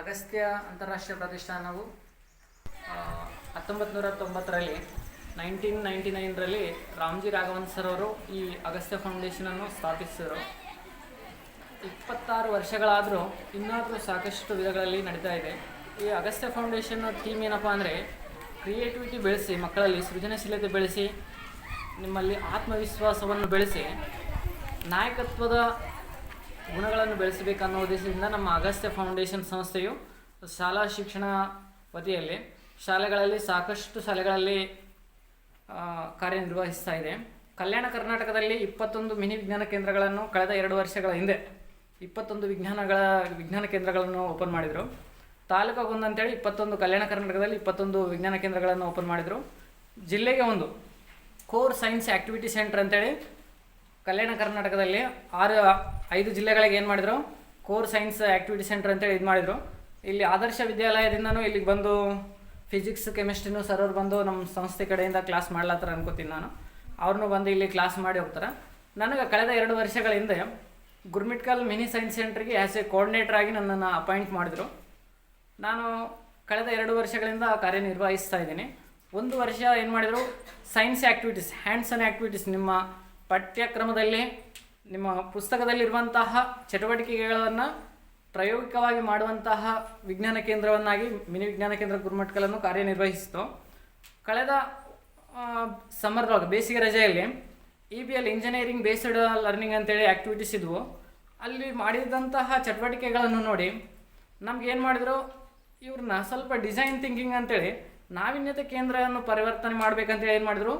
ಅಗಸ್ತ್ಯ ಅಂತಾರಾಷ್ಟ್ರೀಯ ಪ್ರತಿಷ್ಠಾನವು ಹತ್ತೊಂಬತ್ತು ನೂರ ತೊಂಬತ್ತರಲ್ಲಿ ನೈನ್ಟೀನ್ ನೈಂಟಿ ನೈನ್ರಲ್ಲಿ ರಾಮ್ಜಿ ರಾಘವನ್ ಸರ್ ಅವರು ಈ ಅಗಸ್ತ್ಯ ಫೌಂಡೇಶನನ್ನು ಸ್ಥಾಪಿಸಿದರು. ಇಪ್ಪತ್ತಾರು ವರ್ಷಗಳಾದರೂ ಇನ್ನಾದರೂ ಸಾಕಷ್ಟು ವಿಧಗಳಲ್ಲಿ ನಡೀತಾ ಇದೆ. ಈ ಅಗಸ್ತ್ಯ ಫೌಂಡೇಶನ್ ಥೀಮ್ ಏನಪ್ಪ ಅಂದರೆ ಕ್ರಿಯೇಟಿವಿಟಿ ಬೆಳೆಸಿ, ಮಕ್ಕಳಲ್ಲಿ ಸೃಜನಶೀಲತೆ ಬೆಳೆಸಿ, ನಿಮ್ಮಲ್ಲಿ ಆತ್ಮವಿಶ್ವಾಸವನ್ನು ಬೆಳೆಸಿ ನಾಯಕತ್ವದ ಗುಣಗಳನ್ನು ಬೆಳೆಸಬೇಕನ್ನೋ ಉದ್ದೇಶದಿಂದ ನಮ್ಮ ಅಗಸ್ತ್ಯ ಫೌಂಡೇಶನ್ ಸಂಸ್ಥೆಯು ಶಾಲಾ ಶಿಕ್ಷಣ ವತಿಯಲ್ಲಿ ಶಾಲೆಗಳಲ್ಲಿ ಸಾಕಷ್ಟು ಶಾಲೆಗಳಲ್ಲಿ ಕಾರ್ಯನಿರ್ವಹಿಸ್ತಾ ಇದೆ. ಕಲ್ಯಾಣ ಕರ್ನಾಟಕದಲ್ಲಿ ಇಪ್ಪತ್ತೊಂದು ಮಿನಿ ವಿಜ್ಞಾನ ಕೇಂದ್ರಗಳನ್ನು ಕಳೆದ ಎರಡು ವರ್ಷಗಳ ಹಿಂದೆ ಇಪ್ಪತ್ತೊಂದು ವಿಜ್ಞಾನಗಳ, ವಿಜ್ಞಾನ ಕೇಂದ್ರಗಳನ್ನು ಓಪನ್ ಮಾಡಿದರು. ತಾಲೂಕಾಗೊಂದು ಅಂತೇಳಿ ಇಪ್ಪತ್ತೊಂದು, ಕಲ್ಯಾಣ ಕರ್ನಾಟಕದಲ್ಲಿ ಇಪ್ಪತ್ತೊಂದು ವಿಜ್ಞಾನ ಕೇಂದ್ರಗಳನ್ನು ಓಪನ್ ಮಾಡಿದರು. ಜಿಲ್ಲೆಗೆ ಒಂದು ಕೋರ್ ಸೈನ್ಸ್ ಆ್ಯಕ್ಟಿವಿಟಿ ಸೆಂಟರ್ ಅಂತೇಳಿ ಕಲ್ಯಾಣ ಕರ್ನಾಟಕದಲ್ಲಿ ಆರು, ಐದು ಜಿಲ್ಲೆಗಳಿಗೆ ಏನು ಮಾಡಿದರು? ಕೋರ್ ಸೈನ್ಸ್ ಆ್ಯಕ್ಟಿವಿಟಿ ಸೆಂಟರ್ ಅಂತೇಳಿ ಇದು ಮಾಡಿದರು. ಇಲ್ಲಿ ಆದರ್ಶ ವಿದ್ಯಾಲಯದಿಂದನೂ ಇಲ್ಲಿಗೆ ಬಂದು ಫಿಸಿಕ್ಸ್ ಕೆಮಿಸ್ಟ್ರಿನೂ ಸರ್ ಬಂದು ನಮ್ಮ ಸಂಸ್ಥೆ ಕಡೆಯಿಂದ ಕ್ಲಾಸ್ ಮಾಡ್ಲಾತ್ತಾರ ಅನ್ಕೋತೀನಿ ನಾನು. ಅವ್ರನ್ನೂ ಬಂದು ಇಲ್ಲಿ ಕ್ಲಾಸ್ ಮಾಡಿ ಹೋಗ್ತಾರೆ. ನನಗೆ ಕಳೆದ ಎರಡು ವರ್ಷಗಳ ಹಿಂದೆ ಗುರ್ಮಿಟ್ಕಲ್ ಮಿನಿ ಸೈನ್ಸ್ ಸೆಂಟ್ರಿಗೆ ಆ್ಯಸ್ ಎ ಕೋಆರ್ಡಿನೇಟರ್ ಆಗಿ ನನ್ನನ್ನು ಅಪಾಯಿಂಟ್ ಮಾಡಿದರು. ನಾನು ಕಳೆದ ಎರಡು ವರ್ಷಗಳಿಂದ ಕಾರ್ಯನಿರ್ವಹಿಸ್ತಾ ಇದ್ದೀನಿ. ಒಂದು ವರ್ಷ ಏನು ಮಾಡಿದರು? ಸೈನ್ಸ್ ಆ್ಯಕ್ಟಿವಿಟೀಸ್ ಹ್ಯಾಂಡ್ಸನ್ ಆ್ಯಕ್ಟಿವಿಟೀಸ್ ನಿಮ್ಮ ಪಠ್ಯಕ್ರಮದಲ್ಲಿ ನಿಮ್ಮ ಪುಸ್ತಕದಲ್ಲಿರುವಂತಹ ಚಟುವಟಿಕೆಗಳನ್ನು ಪ್ರಾಯೋಗಿಕವಾಗಿ ಮಾಡುವಂತಹ ವಿಜ್ಞಾನ ಕೇಂದ್ರವನ್ನಾಗಿ ಮಿನಿ ವಿಜ್ಞಾನ ಕೇಂದ್ರ ಗುರುಮಟ್ಕಲನ್ನು ಕಾರ್ಯನಿರ್ವಹಿಸಿತು. ಕಳೆದ ಸಮರ್ದಾಗ ಬೇಸಿಗೆ ರಜೆಯಲ್ಲಿ E B L engineering based learning ಅಂತೇಳಿ ಆ್ಯಕ್ಟಿವಿಟೀಸ್ ಇದ್ವು. ಅಲ್ಲಿ ಮಾಡಿದಂತಹ ಚಟುವಟಿಕೆಗಳನ್ನು ನೋಡಿ ನಮ್ಗೆ ಏನು ಮಾಡಿದ್ರು, ಇವ್ರನ್ನ ಸ್ವಲ್ಪ ಡಿಸೈನ್ ಥಿಂಕಿಂಗ್ ಅಂತೇಳಿ ನಾವೀನ್ಯತೆ ಕೇಂದ್ರವನ್ನು ಪರಿವರ್ತನೆ ಮಾಡ್ಬೇಕಂತೇಳಿ ಏನು ಮಾಡಿದ್ರು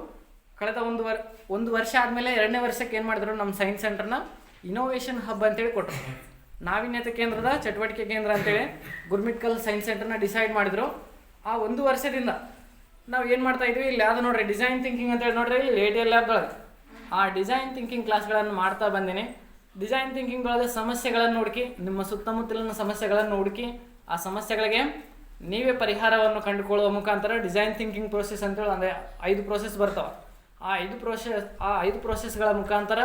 ಕಳೆದ ಒಂದು ವರ್, ಒಂದು ವರ್ಷ ಆದಮೇಲೆ ಎರಡನೇ ವರ್ಷಕ್ಕೆ ಏನು ಮಾಡಿದ್ರು ನಮ್ಮ ಸೈನ್ಸ್ ಸೆಂಟರ್ನ ಇನೋವೇಷನ್ ಹಬ್ ಅಂತೇಳಿ ಕೊಟ್ಟರು ನಾವೀನ್ಯತೆ ಕೇಂದ್ರದ ಚಟುವಟಿಕೆ ಕೇಂದ್ರ ಅಂತೇಳಿ ಗುರ್ಮಿಟ್ಕಲ್ ಸೈನ್ಸ್ ಸೆಂಟರ್ನ ಡಿಸೈಡ್ ಮಾಡಿದ್ರು. ಆ ಒಂದು ವರ್ಷದಿಂದ ನಾವು ಏನು ಮಾಡ್ತಾ ಇದ್ವಿ, ಇಲ್ಲಿ ಯಾವುದು ನೋಡ್ರಿ ಡಿಸೈನ್ ಥಿಂಕಿಂಗ್ ಅಂತೇಳಿ ನೋಡ್ರಿ, ಇಲ್ಲಿ ಎ ಟಿ ಎಲ್ ಆ ಡಿಸೈನ್ ಥಿಂಕಿಂಗ್ ಕ್ಲಾಸ್ಗಳನ್ನು ಮಾಡ್ತಾ ಬಂದೀನಿ. ಡಿಸೈನ್ ಥಿಂಕಿಂಗ್ ಒಳಗೆ ಸಮಸ್ಯೆಗಳನ್ನು ಹುಡುಕಿ, ನಿಮ್ಮ ಸುತ್ತಮುತ್ತಲಿನ ಸಮಸ್ಯೆಗಳನ್ನು ಹುಡುಕಿ, ಆ ಸಮಸ್ಯೆಗಳಿಗೆ ನೀವೇ ಪರಿಹಾರವನ್ನು ಕಂಡುಕೊಳ್ಳುವ ಮುಖಾಂತರ ಡಿಸೈನ್ ಥಿಂಕಿಂಗ್ ಪ್ರೋಸೆಸ್ ಅಂತೇಳಿ ಅಂದರೆ ಐದು ಪ್ರೋಸೆಸ್ ಬರ್ತಾವೆ. ಆ ಐದು ಪ್ರೋಸೆಸ್ ಆ ಐದು ಪ್ರೋಸೆಸ್ಗಳ ಮುಖಾಂತರ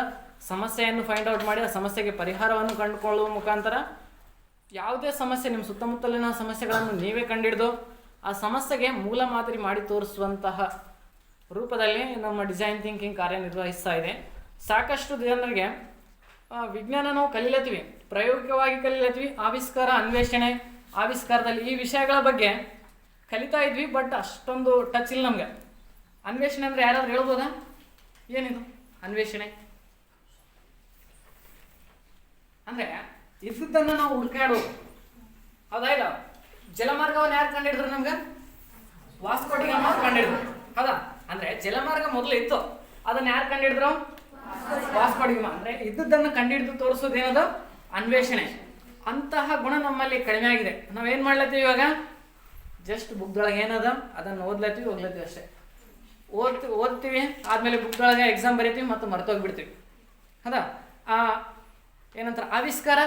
ಸಮಸ್ಯೆಯನ್ನು ಫೈಂಡ್ ಔಟ್ ಮಾಡಿ, ಆ ಸಮಸ್ಯೆಗೆ ಪರಿಹಾರವನ್ನು ಕಂಡುಕೊಳ್ಳುವ ಮುಖಾಂತರ ಯಾವುದೇ ಸಮಸ್ಯೆ, ನಿಮ್ಮ ಸುತ್ತಮುತ್ತಲಿನ ಸಮಸ್ಯೆಗಳನ್ನು ನೀವೇ ಕಂಡಿಡಿದು, ಆ ಸಮಸ್ಯೆಗೆ ಮೂಲ ಮಾದರಿ ಮಾಡಿ ತೋರಿಸುವಂತಹ ರೂಪದಲ್ಲಿ ನಮ್ಮ ಡಿಸೈನ್ ಥಿಂಕಿಂಗ್ ಕಾರ್ಯನಿರ್ವಹಿಸ್ತಾ ಇದೆ. ಸಾಕಷ್ಟು ಜನರಿಗೆ ವಿಜ್ಞಾನ ನಾವು ಕಲಿಲತ್ತೀವಿ, ಪ್ರಾಯೋಗಿಕವಾಗಿ ಕಲಿಲತ್ತೀವಿ, ಆವಿಷ್ಕಾರ, ಅನ್ವೇಷಣೆ, ಆವಿಷ್ಕಾರದಲ್ಲಿ ಈ ವಿಷಯಗಳ ಬಗ್ಗೆ ಕಲಿತಾ ಇದ್ವಿ ಬಟ್ ಅಷ್ಟೊಂದು ಟಚ್ ಇಲ್ಲ ನಮಗೆ. ಅನ್ವೇಷಣೆ ಅಂದ್ರೆ ಯಾರಾದ್ರೂ ಹೇಳ್ಬೋದಾ? ಏನಿದು? ಅನ್ವೇಷಣೆ. ಅಂದ್ರೆ ಇದ್ದದ್ದನ್ನು ನಾವು ಹುಡುಕಾಡೋದು ಹೌದಾ ಇಲ್ಲ ಜಲಮಾರ್ಗವನ್ನು ಯಾರು ಕಂಡಿಡಿದ್ರು ನಮ್ಗೆ? ವಾಸ್ಕೋಟಿಗಮ್ಮ ಕಂಡಿಡಿದ್ರು ಹೌದಾ? ಅಂದ್ರೆ ಜಲಮಾರ್ಗ ಮೊದಲು ಇತ್ತು. ಅದನ್ನ ಯಾರು ಕಂಡಿಡಿದ್ರು ವಾಸ್ಕೋಟಿಗಮ್ಮ ಅಂದ್ರೆ ಇದ್ದದ್ದನ್ನು ಕಂಡಿಡಿದು ತೋರಿಸೋದು ಏನದು ಅನ್ವೇಷಣೆ. ಅಂತಹ ಗುಣ ನಮ್ಮಲ್ಲಿ ಕಡಿಮೆ ಆಗಿದೆ. ನಾವೇನ್ ಮಾಡ್ಲತ್ತೀವಿ ಇವಾಗ? ಜಸ್ಟ್ ಬುಕ್ದೊಳಗೆ ಏನದ? ಅದನ್ನು ಓದ್ಲತ್ತೀವಿ, ಹೋಗ್ಲತ್ತೀವಿ ಅಷ್ಟೇ. ಓದ್ತಿ, ಓದ್ತೀವಿ, ಆದಮೇಲೆ ಬುಕ್ದೊಳಗೆ ಎಕ್ಸಾಮ್ ಬರಿತೀವಿ ಮತ್ತು ಮರ್ತೋಗ್ಬಿಡ್ತೀವಿ. ಹೌದಾ? ಆ, ಏನಂತಾರೆ, ಆವಿಷ್ಕಾರ?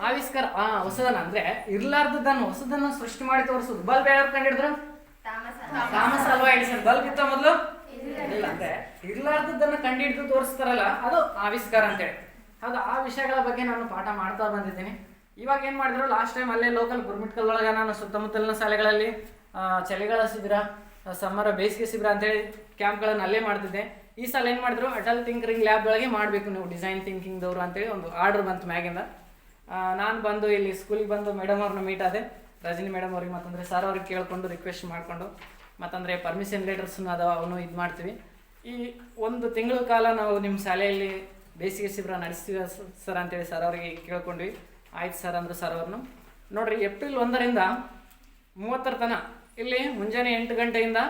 ಆವಿಷ್ಕಾರ, ಆ ಹೊಸದನ್ನ ಅಂದ್ರೆ ಇರ್ಲಾರ್ದದನ್ನು ಹೊಸದನ್ನ ಸೃಷ್ಟಿ ಮಾಡಿ ತೋರಿಸೋದು. ಬಲ್ಬ್ ಯಾರು ಕಂಡಿಡಿದ್ರು? ತಾಮಸ ಅಲ್ವಾ ಎಡಿಸನ್ ಬಲ್ಬ್ ಇತ್ತ ಮೊದಲು? ಇಲ್ಲ. ಅಂದ್ರೆ ಹಿಡಿದು ಕಂಡಿಡಿದು ತೋರಿಸ್ತಾರಲ್ಲ, ಅದು ಆವಿಷ್ಕಾರ ಅಂತೇಳಿ. ಹೌದು? ಆ ವಿಷಯಗಳ ಬಗ್ಗೆ ನಾನು ಪಾಠ ಮಾಡ್ತಾ ಬಂದಿದ್ದೀನಿ. ಇವಾಗ ಏನ್ ಮಾಡಿದ್ರು? ಲಾಸ್ಟ್ ಟೈಮ್ ಅಲ್ಲೇ ಲೋಕಲ್ ಗುರ್ಮಿಟ್ಕಲ್ ಒಳಗ ನಾನು ಸುತ್ತಮುತ್ತಲಿನ ಶಾಲೆಗಳಲ್ಲಿ ಚಳಿಗಾಲ ಶಿಬಿರ ಸಮ್ಮರ ಬೇಸಿಗೆ ಶಿಬಿರ ಅಂತೇಳಿ ಕ್ಯಾಂಪ್ಗಳನ್ನು ಅಲ್ಲೇ ಮಾಡ್ತಿದ್ದೆ. ಈ ಸಲ ಏನು ಮಾಡಿದ್ರು? ಅಟಲ್ ಥಿಂಕರಿಂಗ್ ಲ್ಯಾಬ್ ಒಳಗೆ ಮಾಡಬೇಕು ನೀವು ಡಿಸೈನ್ ಥಿಂಕಿಂಗ್ದವರು ಅಂತೇಳಿ ಒಂದು ಆರ್ಡರ್ ಬಂತು ಮ್ಯಾಗಿಂದ. ನಾನು ಬಂದು ಇಲ್ಲಿ ಸ್ಕೂಲಿಗೆ ಬಂದು ಮೇಡಮ್ ಅವ್ರನ್ನ ಮೀಟ್ ಆದೆ. ರಜನಿ ಮೇಡಮ್ ಅವ್ರಿಗೆ ಮತ್ತಂದ್ರೆ ಸರ್ ಅವ್ರಿಗೆ ಕೇಳ್ಕೊಂಡು ರಿಕ್ವೆಸ್ಟ್ ಮಾಡಿಕೊಂಡು, ಮತ್ತಂದರೆ ಪರ್ಮಿಷನ್ ಲೆಟರ್ಸ್ನ ಅದಾವ ಅವನು ಇದು ಮಾಡ್ತೀವಿ. ಈ ಒಂದು ತಿಂಗಳ ಕಾಲ ನಾವು ನಿಮ್ಮ ಶಾಲೆಯಲ್ಲಿ ಬೇಸಿಗೆ ಶಿಬಿರ ನಡೆಸ್ತೀವಿ ಸರ್ ಅಂತೇಳಿ ಸರ್ ಅವರಿಗೆ ಕೇಳ್ಕೊಂಡ್ವಿ. ಆಯ್ತು ಸರ್ ಅಂದರು ಸರ್ ಅವ್ರನ್ನು. ನೋಡ್ರಿ ಏಪ್ರಿಲ್ ಒಂದರಿಂದ ಮೂವತ್ತರ ತನಕ ಇಲ್ಲಿ ಮುಂಜಾನೆ ಎಂಟು ಗಂಟೆಯಿಂದ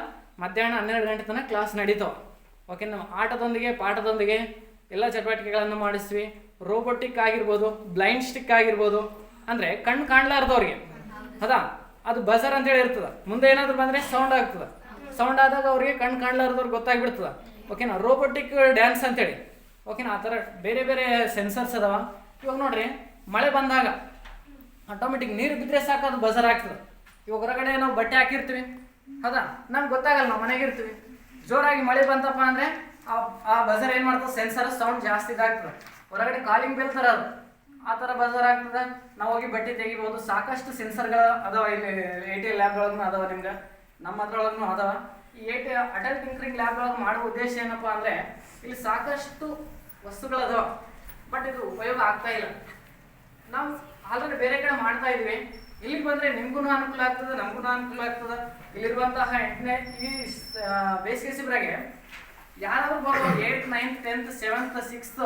ಮಧ್ಯಾಹ್ನ ಹನ್ನೆರಡು ಗಂಟೆ ತನಕ ಕ್ಲಾಸ್ ನಡೀತಾವೆ ಓಕೆ ನಮ್ಮ ಆಟದೊಂದಿಗೆ, ಪಾಠದೊಂದಿಗೆ ಎಲ್ಲ ಚಟುವಟಿಕೆಗಳನ್ನು ಮಾಡಿಸ್ತೀವಿ ರೋಬೋಟಿಕ್ ಆಗಿರ್ಬೋದು ಬ್ಲೈಂಡ್ ಸ್ಟಿಕ್ ಆಗಿರ್ಬೋದು. ಅಂದರೆ ಕಣ್ಣು ಕಾಣ್ಲಾರ್ದವ್ರಿಗೆ. ಹೌದಾ? ಅದು ಬಜರ್ ಅಂತೇಳಿ ಇರ್ತದೆ. ಮುಂದೆ ಏನಾದರೂ ಬಂದರೆ ಸೌಂಡ್ ಆಗ್ತದೆ. ಸೌಂಡ್ ಆದಾಗ ಅವ್ರಿಗೆ ಕಣ್ಣು ಕಾಣ್ಲಾರ್ದವ್ರಿಗೆ ಗೊತ್ತಾಗ್ಬಿಡ್ತದೆ. ಓಕೆನಾ ರೋಬೋಟಿಕ್ ಡ್ಯಾನ್ಸ್ ಅಂತೇಳಿ. ಓಕೆನಾ ಆ ಥರ ಬೇರೆ ಬೇರೆ ಸೆನ್ಸರ್ಸ್ ಅದಾವ. ಇವಾಗ ನೋಡ್ರಿ, ಮಳೆ ಬಂದಾಗ ಆಟೋಮೆಟಿಕ್ ನೀರು ಬಿದ್ದರೆ ಸಾಕು, ಅದು ಬಜರ್ ಆಗ್ತದೆ. ಇವಾಗ ಹೊರಗಡೆ ನಾವು ಬಟ್ಟೆ ಹಾಕಿರ್ತೀವಿ. ಹೌದಾ? ನಮ್ಗೆ ಗೊತ್ತಾಗಲ್ಲ ನಾವು ಮನೆಗೆ ಇರ್ತೀವಿ. ಜೋರಾಗಿ ಮಳೆ ಬಂತಪ್ಪ ಅಂದರೆ ಆ- ಬಜರ್ ಏನು ಮಾಡ್ತದೆ? ಸೆನ್ಸರ್ ಸೌಂಡ್ ಜಾಸ್ತಿ ಇದಾಗ್ತದೆ. ಹೊರಗಡೆ ಕಾಲಿಂಗ್ ಬೆಲ್ ಥರ ಅದು. ಆ ಥರ ಬಜರ್ ಆಗ್ತದೆ. ನಾವು ಹೋಗಿ ಬಟ್ಟೆ ತೆಗಿಬೋದು. ಸಾಕಷ್ಟು ಸೆನ್ಸರ್ಗಳು ಅದಾವ ಇಲ್ಲಿ ಎ ಟಿ ಲ್ಯಾಬ್ಗಳೂ ಅದಾವ ನಿಮ್ಗೆ. ನಮ್ಮ ಹತ್ರೊಳಗೂ ಅದಾವ. ಈ ಎ ಟಿ ಅಟಲ್ ಟಿಂಕರಿಂಗ್ ಲ್ಯಾಬ್ಗಳೊಳಗೆ ಮಾಡುವ ಉದ್ದೇಶ ಏನಪ್ಪ ಅಂದರೆ ಇಲ್ಲಿ ಸಾಕಷ್ಟು ವಸ್ತುಗಳು ಅದಾವ. ಬಟ್ ಇದು ಉಪಯೋಗ ಆಗ್ತಾ ಇಲ್ಲ. ನಾವು ಆಲ್ರೆಡಿ ಬೇರೆ ಕಡೆ ಮಾಡ್ತಾ ಇದೀವಿ. ಇಲ್ಲಿಗೆ ಬಂದ್ರೆ ನಿಮ್ಗೂ ಅನುಕೂಲ ಆಗ್ತದೆ ನಮಗೂ ಅನುಕೂಲ ಆಗ್ತದೆ. ಇಲ್ಲಿರುವಂತಹ ಎಂಟನೇ ಈ ಬೇಸಿಗೆ ಸಿಬ್ರಾಗೆ ಯಾರಾದ್ರೂ ಬರ್ಬೋದು eight ninth, tenth, seventh, sixth,